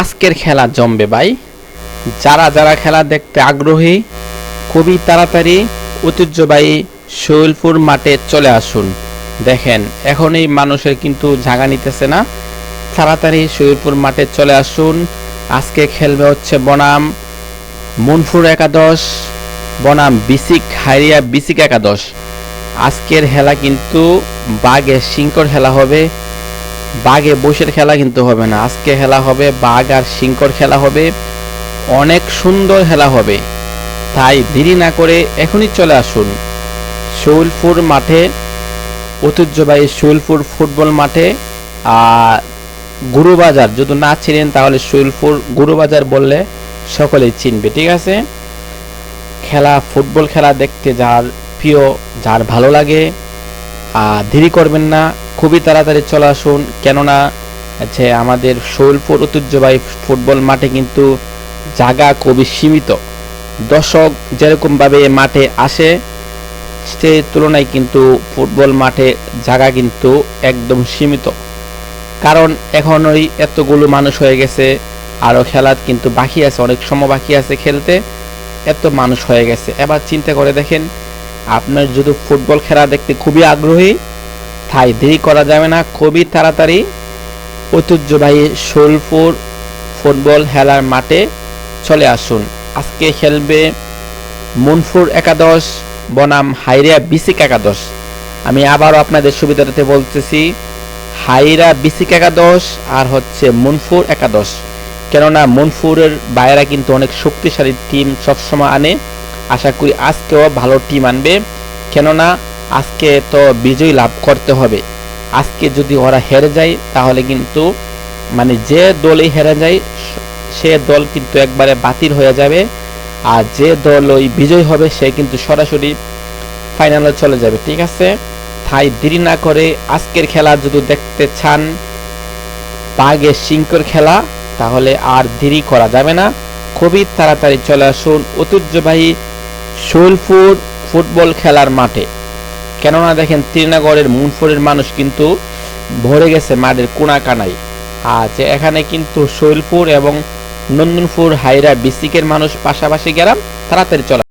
আজকের খেলা জমবে ভাই। যারা যারা খেলা দেখতে আগ্রহী, খুবই তাড়াতাড়ি ঐতিহ্যবাহী শৈলপুর মাঠে চলে আসুন। দেখেন এখন এই মানুষের কিন্তু জায়গা নিতেছে না। তাড়াতাড়ি শৈলপুর মাঠে চলে আসুন। আজকে খেলবে হচ্ছে বনাম মনফুর একাদশ, বনাম বিসিক হাইরিয়া বিসিক একাদশ। আজকের খেলা কিন্তু বাঘে সিংকর খেলা হবে। বাঘে বসের খেলা কিন্তু হবে না। আজকে খেলা হবে বাঘ আর সিংকর খেলা হবে। অনেক সুন্দর খেলা হবে। তাই দেরি না করে এখনই চলে আসুন। শৈলপুর মাঠে, ঐতিহ্যবাহী শৈলপুর ফুটবল মাঠে। আর গুরুবাজার, যদি না চিনেন তাহলে শৈলপুর গুরুবাজার বললে সকলেই চিনবে, ঠিক আছে? খেলা, ফুটবল খেলা দেখতে যার প্রিয়, যার ভালো লাগে। আর দেরি করবেন না খুবই তাড়াতাড়ি চলে আসুন। কেননা, হচ্ছে আমাদের শৈলপুর ঐতিহ্যবাহী ফুটবল মাঠে কিন্তু জায়গা খুবই সীমিত। দর্শক যেরকমভাবে মাঠে আসে, সে তুলনায় কিন্তু ফুটবল মাঠে জায়গা কিন্তু একদম সীমিত। কারণ এখন ওই এতগুলো মানুষ হয়ে গেছে, আরও খেলা কিন্তু বাকি আছে, অনেক সময় বাকি আছে খেলতে, এত মানুষ হয়ে গেছে। এবার চিন্তা করে দেখেন, আপনার যদি ফুটবল খেলা দেখতে খুবই আগ্রহী তাই দেরি করা যাবে না। খুবই তাড়াতাড়ি ঐতিহ্যবাহী শোলপুর ফুটবল খেলার মাঠে চলে আসুন। আজকে খেলবে মনফুর একাদশ, বনাম হাইরিয়া বিসিক একাদশ। আমি আবারও আপনাদের সুবিধাটাতে বলতেছি, হাইরা বিসিক একাদশ আর হচ্ছে মনফুর একাদশ। কেননা মনফুরের বাইরা কিন্তু অনেক শক্তিশালী টিম সবসময় আনে। আশা করি আজকেও ভালো টিম আনবে। কেননা আজকে তো বিজয় লাভ করতে হবে। আজকে যদি ওরা হেরে যায়, তাহলে কিন্তু মানে যে দলই হেরে যায়, সে দল কিন্তু একবারে বাতিল হয়ে যাবে। আর যে দল ওই বিজয় হবে, সে কিন্তু সরাসরি ফাইনালে চলে যাবে, ঠিক আছে? তাই দেরি না করে আজকের খেলা যদি দেখতে চান বাঘের সিংকর খেলা, তাহলে আর দেরি করা যাবে না। খুবই তাড়াতাড়ি চলে আসুন ঐতিহ্যবাহী শৈলপুর ফুটবল খেলার মাঠে। কেননা দেখেন ত্রিনগরের মুনফুরের মানুষ কিন্তু ভরে গেছে মাঠের কোনাকানায়। আর এখানে কিন্তু শৈলপুর এবং নন্দনপুর হাইরা বিসিকের মানুষ পাশাপাশি গেলাম, তাড়াতাড়ি চলে